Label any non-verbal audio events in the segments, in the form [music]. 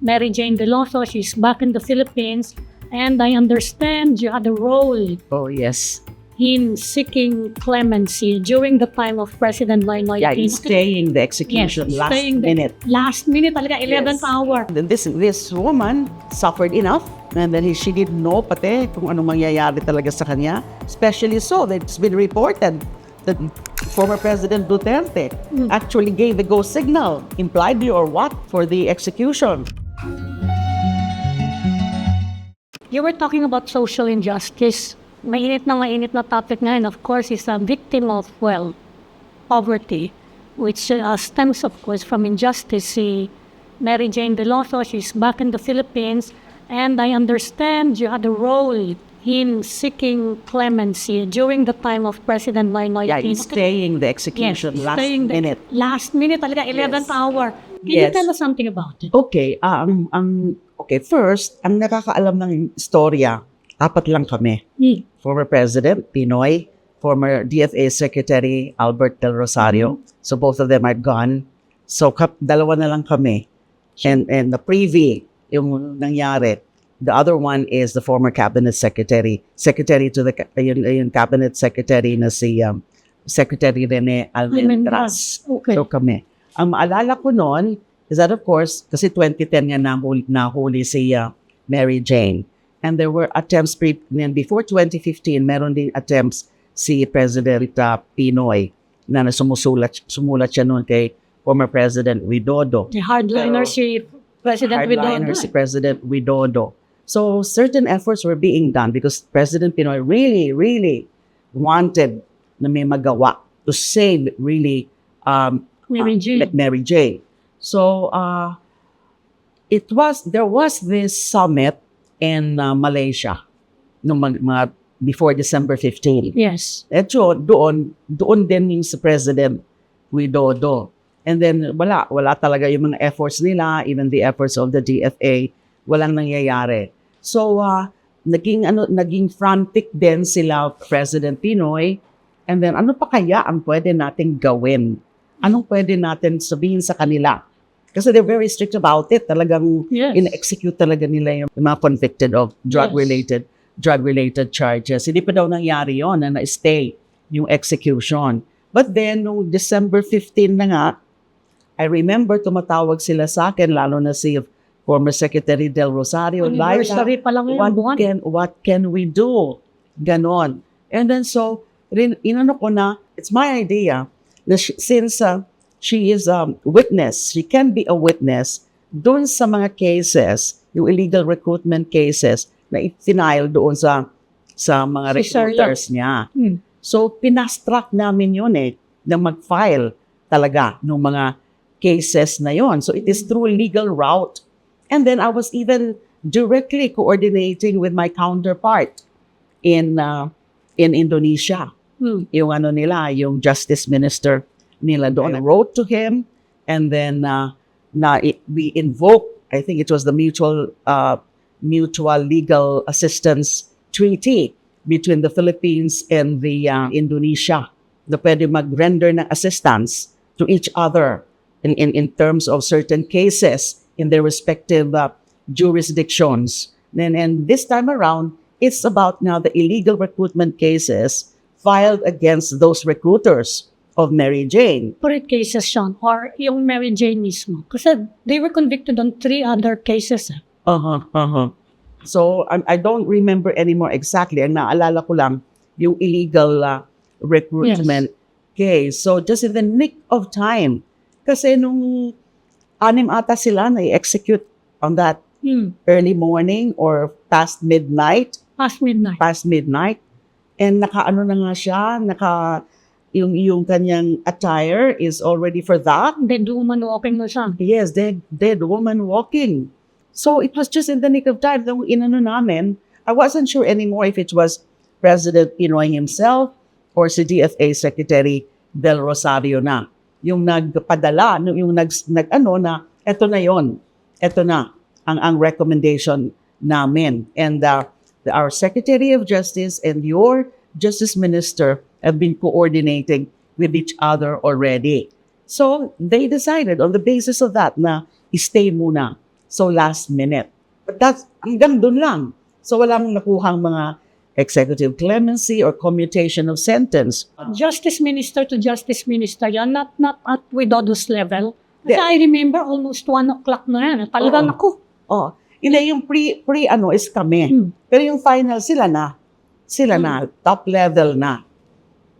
Mary Jane Veloso. She's back in the Philippines. And I understand you had a role Oh, yes. in seeking clemency during the time of President Noynoy Yeah, Aquino. staying the execution Yes, last staying the- minute. Last minute talaga, 11th Yes. hour. Then this this woman suffered enough and then he, she didn't know pati kung anong mangyayari talaga sa kanya. Especially so that it's been reported that former President Duterte actually gave the go signal, impliedly or what, for the execution. You were talking about social injustice. Mainit na mainit na topic ngayon, of course, is a victim of, well, poverty, which uh, stems, of course, from injustice. Si Mary Jane Veloso, she's back in the Philippines, and I understand you had a role in seeking clemency during the time of President Noynoy Yeah, Aquino. staying the Yes, execution last staying the- minute. Last minute talaga, 11th hour. Can you Yes. tell us something about it? Okay, ah, ang, ang, okay, first, ang nakakaalam ng istorya, apat lang kami. Hmm. former President Pinoy, former DFA Secretary Albert Del Rosario. So both of them are gone. So kap, dalawa na lang kami. And and the privy yung nangyari. The other one is the former cabinet secretary, secretary to the yung, yung cabinet secretary na si um, Secretary Rene Almendras. Okay. So kami. Ang maalala ko noon is that of course, kasi 2010 nga nahuli, nahuli si uh, Mary Jane. And there were attempts pre- before 2015, meron din attempts si President uh, Pinoy na sumusulat, sumulat siya noon kay former President Widodo. The hardliner si President Hardliner Widodo. si President Widodo. So certain efforts were being done because President Pinoy really, really wanted na may magawa to save really um, Mary uh, Jane. like Mary Jane. So uh, it was there was this summit in uh, Malaysia nung mag- mga before December 15. Yes. Eto, doon, doon din yung sa President Widodo. And then, wala, wala talaga yung mga efforts nila, even the efforts of the DFA, walang nangyayari. So, uh, naging, ano, naging frantic din sila, President Pinoy, and then, ano pa kaya ang pwede nating gawin? Anong pwede natin sabihin sa kanila? Kasi they're very strict about it. Talagang Yes. in-execute talaga nila yung mga convicted of drug-related drug-related charges. Hindi pa daw nangyari yon na na-stay yung execution. But then, nung December 15 na nga, I remember tumatawag sila sa akin, lalo na si former Secretary Del Rosario. Anniversary pa lang what buwan. can, what can we do? Ganon. And then so, rin, inano ko na, it's my idea, na since uh, she is a witness, she can be a witness doon sa mga cases, yung illegal recruitment cases na itinile doon sa sa mga Si recruiters niya. Hmm. So, pinastrack namin yun eh, na mag-file talaga ng mga cases na yon. So, it is through legal route. And then, I was even directly coordinating with my counterpart in uh, in Indonesia. Hmm. Yung ano nila, yung justice minister nila doon. I wrote to him and then uh, na it, we invoked, I think it was the mutual uh, mutual legal assistance treaty between the Philippines and the uh, Indonesia na pwede mag-render ng assistance to each other in, in, in terms of certain cases in their respective uh, jurisdictions. And, and this time around, it's about now the illegal recruitment cases filed against those recruiters of Mary Jane. Correct cases, Sean, or yung Mary Jane mismo. Kasi they were convicted on three other cases. eh. Uh-huh, uh-huh. So, I, I don't remember anymore exactly. Ang naalala ko lang, yung illegal uh, recruitment case. So, just in the nick of time. Kasi nung anim ata sila na execute on that Hmm. early morning or past midnight, Past midnight. past midnight. And naka-ano na nga siya, naka, yung, yung kanyang attire is already for that. Dead woman walking na siya. Yes, dead, dead woman walking. So it was just in the nick of time. Nung inano namin, I wasn't sure anymore if it was President Pinoy himself or si DFA Secretary Del Rosario na. Yung nagpadala, yung nag, nag ano na, eto na yon, eto na ang, ang recommendation namin. And uh, the, our Secretary of Justice and your Justice Minister have been coordinating with each other already. So they decided on the basis of that na stay muna so last minute. But that's, hanggang dun lang. So walang nakuhang mga executive clemency or commutation of sentence. Justice Minister to Justice Minister yan, not, not at Widodo's level. Kasi Yeah. I remember almost 1 o'clock na yan. Talagang Oo. ako. Oh, hindi yung pre, pre ano is kami. Hmm. Pero yung final sila na. Sila na, top level na.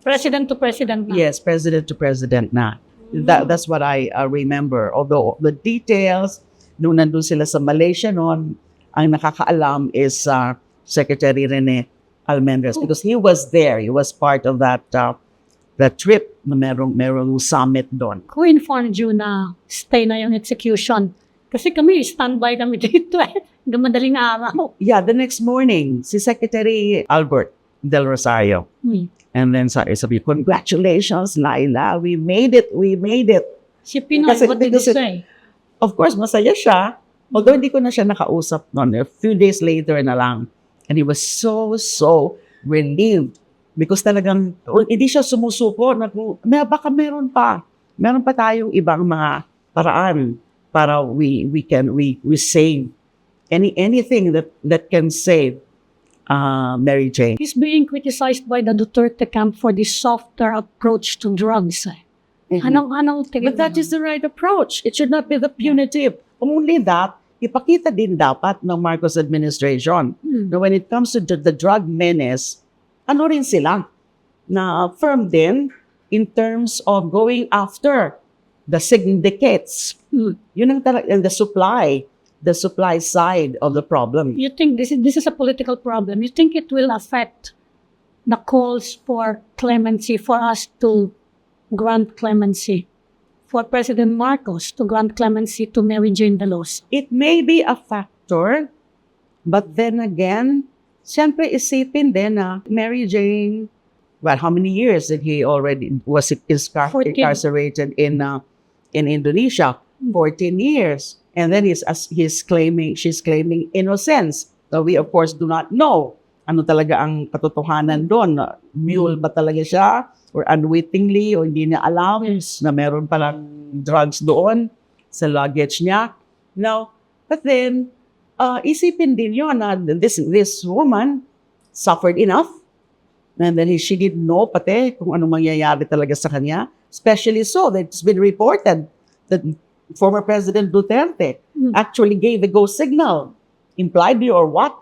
President to President na. Yes, president to president na. That, that's what I uh, remember. Although the details, nung nandun sila sa Malaysia noon, ang nakakaalam is uh, Secretary Rene Almendres because he was there. He was part of that uh, that trip na merong, merong summit doon. Who informed you na stay na yung execution? Kasi kami, standby kami [laughs] dito eh. Hanggang madaling araw. Yeah, the next morning, si Secretary Albert Del Rosario. Hmm. And then sabi, sabi congratulations, Laila. We made it. We made it. Si Pinoy, Kasi- what did it- say? Of course, masaya siya. Although hindi ko na siya nakausap noon. A few days later na lang. And he was so, so relieved. Because talagang, hindi siya sumusuko. Na, may, baka meron pa. Meron pa tayong ibang mga paraan para we we can we we save any anything that that can save uh, Mary Jane. He's being criticized by the Duterte camp for the softer approach to drugs. Eh. Anong, anong tingin But that is the right approach. It should not be the punitive. Only that, ipakita din dapat ng Marcos administration Hmm. na when it comes to the, the drug menace, ano rin sila na firm din in terms of going after the syndicates. Hmm. Yun ang talaga, and the supply, the supply side of the problem. You think this is, this is a political problem? You think it will affect the calls for clemency, for us to grant clemency, for President Marcos to grant clemency to Mary Jane Veloso? It may be a factor, but then again, siyempre isipin din na Mary Jane, well, how many years did he already was incar- 14. incarcerated in uh, in Indonesia? 14 years. And then he's as he's claiming she's claiming innocence. So we of course do not know ano talaga ang katotohanan doon. Mule ba talaga siya? Or unwittingly, o hindi niya alam na meron palang drugs doon sa luggage niya. No. But then, uh, isipin din yun na this, this woman suffered enough. And then he, she didn't know pati kung anong mangyayari talaga sa kanya. Especially so that it's been reported that former President Duterte Hmm. actually gave the go signal, impliedly or what,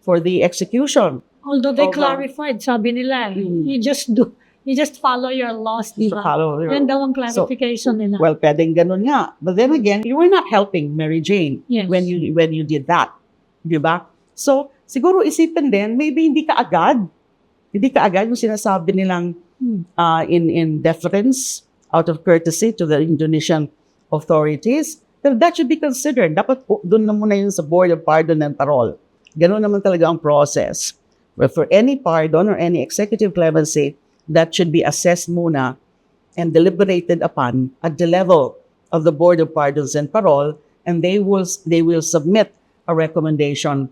for the execution. Although they Although- clarified, sabi nila, Mm. you just do, you just follow your laws, di So, ba? follow your- Yan daw ang clarification nila. Well, pwedeng ganun nga. But then again, you were not helping Mary Jane Yes. when you when you did that. Di ba? So, siguro isipin din, maybe hindi ka agad. Hindi ka agad yung sinasabi nilang uh, in, in deference, out of courtesy to the Indonesian authorities. Pero that should be considered. Dapat po- doon na muna yun sa Board of Pardon and Parole. Ganun naman talaga ang process. But for any pardon or any executive clemency, that should be assessed muna and deliberated upon at the level of the Board of Pardons and Parole, and they will they will submit a recommendation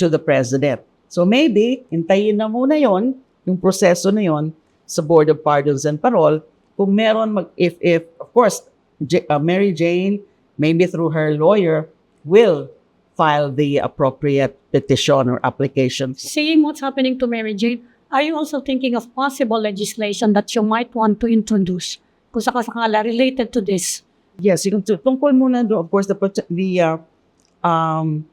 to the President. So maybe, hintayin na muna yon, yung proseso na yon sa Board of Pardons and Parole, kung meron, mag, if, if, of course, J- uh, Mary Jane, maybe through her lawyer, will file the appropriate petition or application. Seeing what's happening to Mary Jane, are you also thinking of possible legislation that you might want to introduce? Kung sakasakala related to this. Yes, yung tu- tungkol muna doon, of course, the the uh, um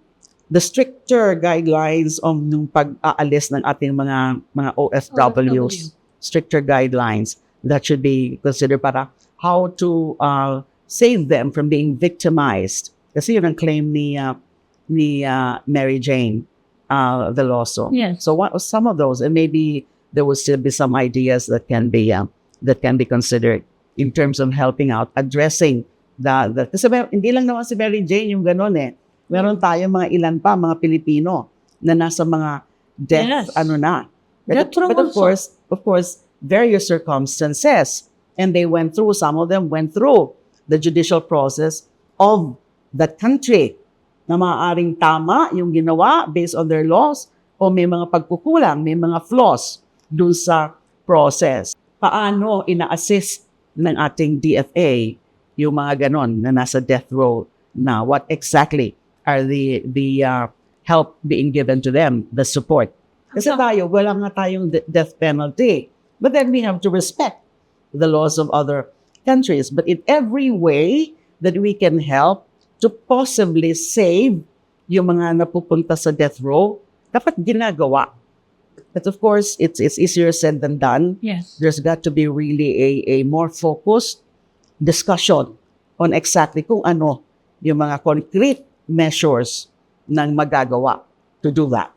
the stricter guidelines of nung pag-aalis ng ating mga mga OFWs, stricter guidelines that should be considered para how to uh, save them from being victimized. Kasi yun ang claim ni uh, ni uh, Mary Jane uh, Veloso. Yes. So what some of those, and maybe there will still be some ideas that can be uh, that can be considered in terms of helping out, addressing the, the kasi mer- hindi lang naman si Mary Jane yung gano'n eh. Meron tayo mga ilan pa, mga Pilipino na nasa mga death, Yes. ano na. But, but of course, of course, various circumstances. And they went through, some of them went through the judicial process of that country na maaaring tama yung ginawa based on their laws o may mga pagkukulang, may mga flaws dun sa process. Paano ina-assist ng ating DFA yung mga ganon na nasa death row na what exactly are the the uh, help being given to them, the support. Kasi tayo, wala nga tayong de- death penalty. But then we have to respect the laws of other countries. But in every way that we can help to possibly save yung mga napupunta sa death row, dapat ginagawa. But of course, it's, it's easier said than done. Yes. There's got to be really a, a more focused discussion on exactly kung ano yung mga concrete measures ng magagawa to do that.